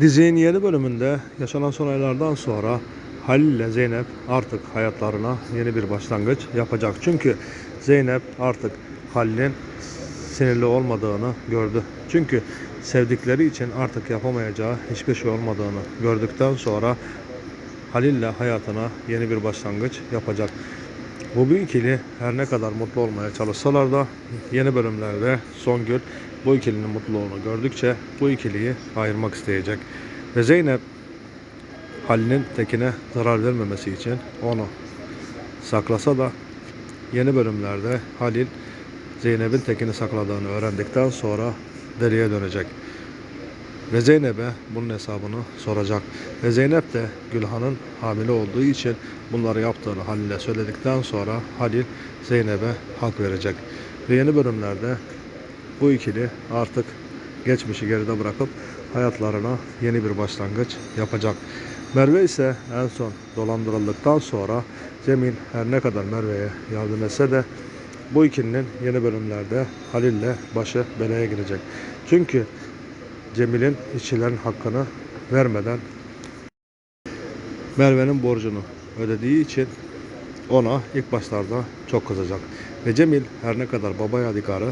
Dizinin yeni bölümünde yaşanan olaylardan sonra Halil ile Zeynep artık hayatlarına yeni bir başlangıç yapacak. Çünkü Zeynep artık Halil'in sinirli olmadığını gördü. Çünkü sevdikleri için artık yapamayacağı hiçbir şey olmadığını gördükten sonra Halil ile hayatına yeni bir başlangıç yapacak. Bu bir ikili her ne kadar mutlu olmaya çalışsalar da yeni bölümlerde Songül bu ikilinin mutluluğunu gördükçe bu ikiliyi ayırmak isteyecek. Ve Zeynep Halil'in tekine zarar vermemesi için onu saklasa da yeni bölümlerde Halil Zeynep'in tekini sakladığını öğrendikten sonra deliye dönecek. Ve Zeynep'e bunun hesabını soracak. Ve Zeynep de Gülhan'ın hamile olduğu için bunları yaptığını Halil'e söyledikten sonra Halil Zeynep'e hak verecek. Ve yeni bölümlerde bu ikili artık geçmişi geride bırakıp hayatlarına yeni bir başlangıç yapacak. Merve ise en son dolandırıldıktan sonra Cemil her ne kadar Merve'ye yardım etse de bu ikilinin yeni bölümlerde Halil'le başı belaya girecek. Çünkü Cemil'in işçilerin hakkını vermeden Merve'nin borcunu ödediği için ona ilk başlarda çok kızacak. Ve Cemil her ne kadar baba yadigarı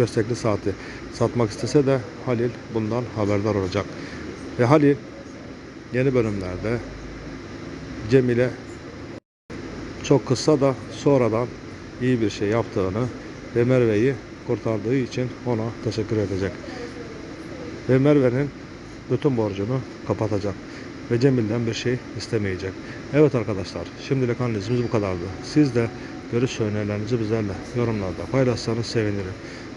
köstekli saati satmak istese de Halil bundan haberdar olacak. Ve Halil yeni bölümlerde Cemil'e çok kısa da sonradan iyi bir şey yaptığını ve Merve'yi kurtardığı için ona teşekkür edecek. Ve Merve'nin bütün borcunu kapatacak. Ve Cemil'den bir şey istemeyecek. Evet arkadaşlar şimdilik analizimiz bu kadardı. Siz de görüş önerilerinizi bizlerle yorumlarda paylaşsanız sevinirim.